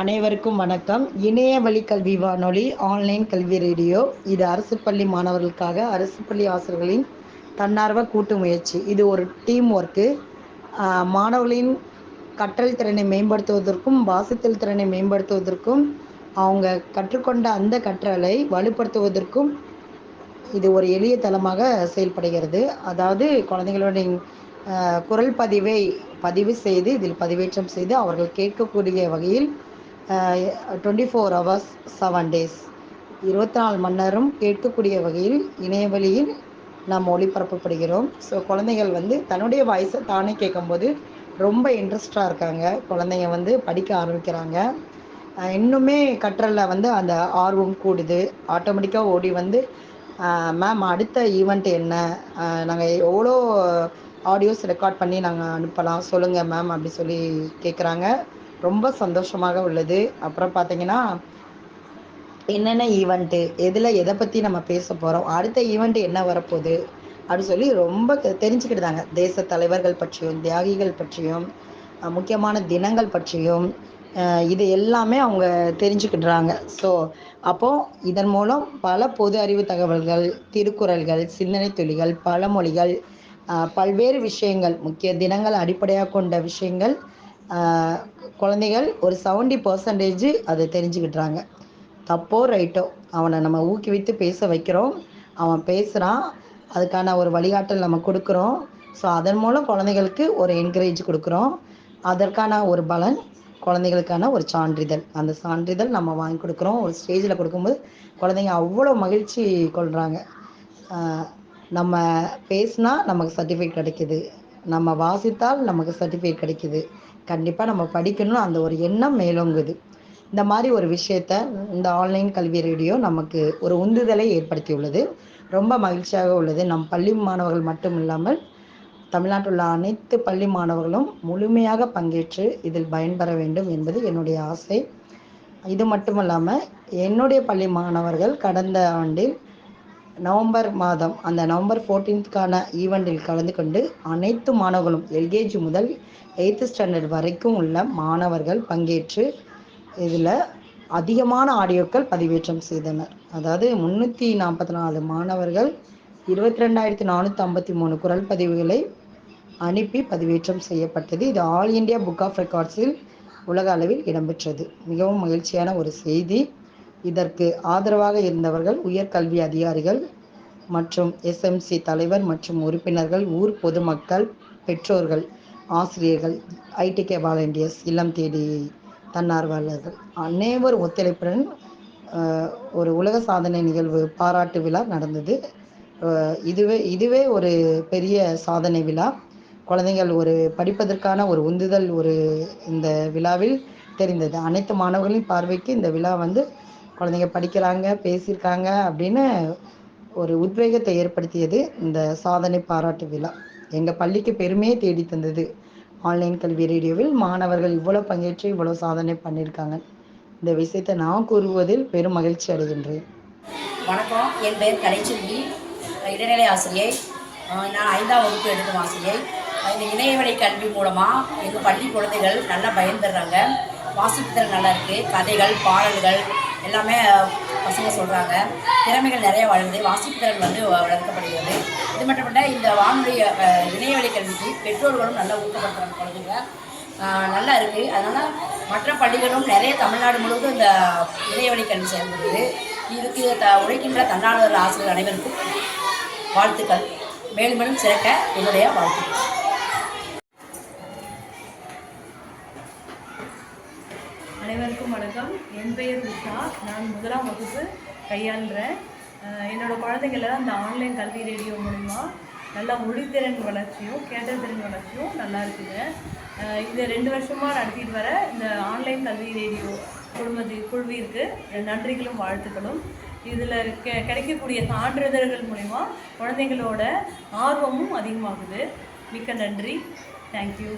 அனைவருக்கும் வணக்கம். இணைய வழி கல்வி வானொலி ஆன்லைன் கல்வி ரேடியோ இது அரசு பள்ளி மாணவர்களுக்காக அரசு பள்ளி ஆசிரியர்களின் தன்னார்வ கூட்டு முயற்சி. இது ஒரு டீம் ஒர்க்கு மாணவர்களின் கற்றல் திறனை மேம்படுத்துவதற்கும் வாசித்தல் திறனை மேம்படுத்துவதற்கும் அவங்க கற்றுக்கொண்ட அந்த கற்றலை வலுப்படுத்துவதற்கும் இது ஒரு எளிய தளமாக செயல்படுகிறது. அதாவது குழந்தைங்களுடைய குரல் பதிவை பதிவு செய்து இதில் பதிவேற்றம் செய்து அவர்கள் கேட்கக்கூடிய வகையில் twenty four hours seven days இருபத்தி நாலு மணி நேரம் கேட்கக்கூடிய வகையில் இணையவழியில் நாம் ஒளிபரப்பப்படுகிறோம். ஸோ குழந்தைகள் வந்து தன்னுடைய வாய்ஸை தானே கேட்கும்போது ரொம்ப இன்ட்ரெஸ்டாக இருக்காங்க. குழந்தைங்க வந்து படிக்க ஆரம்பிக்கிறாங்க. இன்னுமே கற்றலில் வந்து அந்த ஆர்வம் கூடுது. ஆட்டோமேட்டிக்காக ஓடி வந்து மேம் அடுத்த ஈவெண்ட் என்ன? நாங்கள் எவ்வளோ ஆடியோஸ் ரெக்கார்ட் பண்ணி நாங்கள் அனுப்பலாம்? சொல்லுங்கள் மேம் அப்படி சொல்லி கேட்குறாங்க ரொம்ப சந்தோஷமாக உள்ளது. அப்புறம் பார்த்தீங்கன்னா என்னென்ன ஈவெண்ட்டு எதில் எதை பற்றி நம்ம பேச போகிறோம் அடுத்த ஈவெண்ட் என்ன வரப்போகுது அப்படின்னு சொல்லி ரொம்ப தெரிஞ்சுக்கிட்டாங்க தேச தலைவர்கள் பற்றியும் தியாகிகள் பற்றியும் முக்கியமான தினங்கள் பற்றியும் இது எல்லாமே அவங்க தெரிஞ்சுக்கிடுறாங்க. ஸோ அப்போது இதன் மூலம் பல பொது அறிவு தகவல்கள் திருக்குறள்கள் சிந்தனை துளிகள் பழமொழிகள் பல்வேறு விஷயங்கள் முக்கிய தினங்கள் அடிப்படையாக கொண்ட விஷயங்கள் குழந்தைகள் ஒரு செவன்டி பர்சன்டேஜ் அதை தெரிஞ்சுக்கிட்டுறாங்க. தப்போ ரைட்டோ அவனை நம்ம ஊக்குவித்து பேச வைக்கிறோம். அவன் பேசுகிறான் அதுக்கான ஒரு வழிகாட்டல் நம்ம கொடுக்குறோம். ஸோ அதன் மூலம் குழந்தைகளுக்கு ஒரு என்கரேஜ் கொடுக்குறோம். அதற்கான ஒரு பலன் குழந்தைகளுக்கான ஒரு சான்றிதழ். அந்த சான்றிதழ் நம்ம வாங்கி கொடுக்குறோம். ஒரு ஸ்டேஜில் கொடுக்கும்போது குழந்தைங்க அவ்வளோ மகிழ்ச்சி கொள்கிறாங்க நம்ம பேசினா நமக்கு சர்டிஃபிகேட் கிடைக்குது. நம்ம வாசித்தால் நமக்கு சர்டிஃபிகேட் கிடைக்குது. கண்டிப்பாக நம்ம படிக்கணும் அந்த ஒரு எண்ணம் மேலோங்குது. இந்த மாதிரி ஒரு விஷயத்த இந்த ஆன்லைன் கல்வி ரேடியோ நமக்கு ஒரு உந்துதலை ஏற்படுத்தியுள்ளது. ரொம்ப மகிழ்ச்சியாக உள்ளது. நம் பள்ளி மாணவர்கள் மட்டும் இல்லாமல் தமிழ்நாட்டில் உள்ள அனைத்து பள்ளி மாணவர்களும் முழுமையாக பங்கேற்று இதில் பயன்பெற வேண்டும் என்பது என்னுடைய ஆசை. இது மட்டும் இல்லாமல் என்னுடைய பள்ளி மாணவர்கள் கடந்த ஆண்டில் நவம்பர் மாதம் அந்த நவம்பர் ஃபோர்டீன்த்துக்கான ஈவெண்டில் கலந்து கொண்டு அனைத்து மாணவர்களும் எல்கேஜி முதல் எயித்து ஸ்டாண்டர்ட் வரைக்கும் உள்ள மாணவர்கள் பங்கேற்று இதில் அதிகமான ஆடியோக்கள் பதிவேற்றம் செய்தனர். அதாவது முந்நூற்றி நாற்பத்தி நாலு மாணவர்கள் இருபத்தி ரெண்டாயிரத்தி நானூற்றி ஐம்பத்தி மூணு குரல் பதிவுகளை அனுப்பி பதிவேற்றம் செய்யப்பட்டது. இது ஆல் இந்தியா புக் ஆஃப் ரெக்கார்ட்ஸில் உலக அளவில் இடம்பெற்றது. மிகவும் மகிழ்ச்சியான ஒரு செய்தி. இதற்கு ஆதரவாக இருந்தவர்கள் உயர்கல்வி அதிகாரிகள் மற்றும் எஸ்எம்சி தலைவர் மற்றும் உறுப்பினர்கள் ஊர் பொதுமக்கள் பெற்றோர்கள் ஆசிரியர்கள் ஐடிகே வாலண்டியர்ஸ் இல்லம் தேடி தன்னார்வலர்கள். அனைவர் ஒத்துழைப்புடன் ஒரு உலக சாதனை நிகழ்வு பாராட்டு விழா நடந்தது. இதுவே இதுவே ஒரு பெரிய சாதனை விழா. குழந்தைகள் ஒரு படிப்பதற்கான ஒரு உந்துதல் ஒரு இந்த விழாவில் தெரிந்தது. அனைத்து மாணவர்களின் பார்வைக்கு இந்த விழா வந்து குழந்தைங்க படிக்கிறாங்க பேசியிருக்காங்க அப்படின்னு ஒரு உத்வேகத்தை ஏற்படுத்தியது இந்த சாதனை பாராட்டு விழா. எங்கள் பள்ளிக்கு பெருமையை தேடி தந்தது. ஆன்லைன் கல்வி ரேடியோவில் மாணவர்கள் இவ்வளோ பங்கேற்று இவ்வளோ சாதனை பண்ணியிருக்காங்க. இந்த விஷயத்தை நான் கூறுவதில் பெரும் மகிழ்ச்சி அடைகின்றேன். வணக்கம். என் பெயர் கலைச்செல்வி. இடைநிலை ஆசிரியை. நான் ஐந்தாம் வகுப்பு எடுக்கும் ஆசிரியை. இந்த இணையவழி கல்வி மூலமாக எங்கள் பள்ளி குழந்தைகள் நல்லா பயன்பெறாங்க. வாசிப்புத்திறன் நல்லா இருக்குது கதைகள் பாடல்கள் எல்லாமே பசங்க சொல்கிறாங்க திறமைகள் நிறைய வளருது வாசிப்புத்திறன் வந்து வ- வளர்க்கப்படுகிறது. இது மட்டுமல்ல இந்த வானொலி இணையவழி கல்விக்கு பெற்றோர்களும் நல்லா ஊக்கப்படுத்துகிறாங்க குழந்தைங்க. நல்லா இருக்குது அதனால் மற்ற பள்ளிகளும் நிறைய தமிழ்நாடு முழுவதும் இந்த இணையவழி கல்வி செயல்படுது இதுக்கு த உழைக்கின்ற தன்னார்வலர் ஆசிரியர் அனைவருக்கும் வாழ்த்துக்கள். மேலும் மேலும் சிறக்க என்னுடைய வாழ்த்துக்கள். அனைவருக்கும் வணக்கம். என் பெயர் உஷா. நான் முதலாம் வகுப்பு கையாளுறேன். என்னோடய குழந்தைங்களெல்லாம் இந்த ஆன்லைன் கல்வி ரேடியோ மூலிமா நல்லா மொழித்திறன் வளர்ச்சியும் கேட்டத்திறன் வளர்ச்சியும் நல்லா இருக்குங்க. இது இந்த ரெண்டு வருஷமாக நடத்திட்டு வர இந்த ஆன்லைன் கல்வி ரேடியோ குழுமதி குழுவிற்கு நன்றிகளும் வாழ்த்துக்களும். இதில் கெ கிடைக்கக்கூடிய சான்றிதழ்கள் மூலிமா குழந்தைங்களோட ஆர்வமும் அதிகமாகுது. மிக்க நன்றி. தேங்க்யூ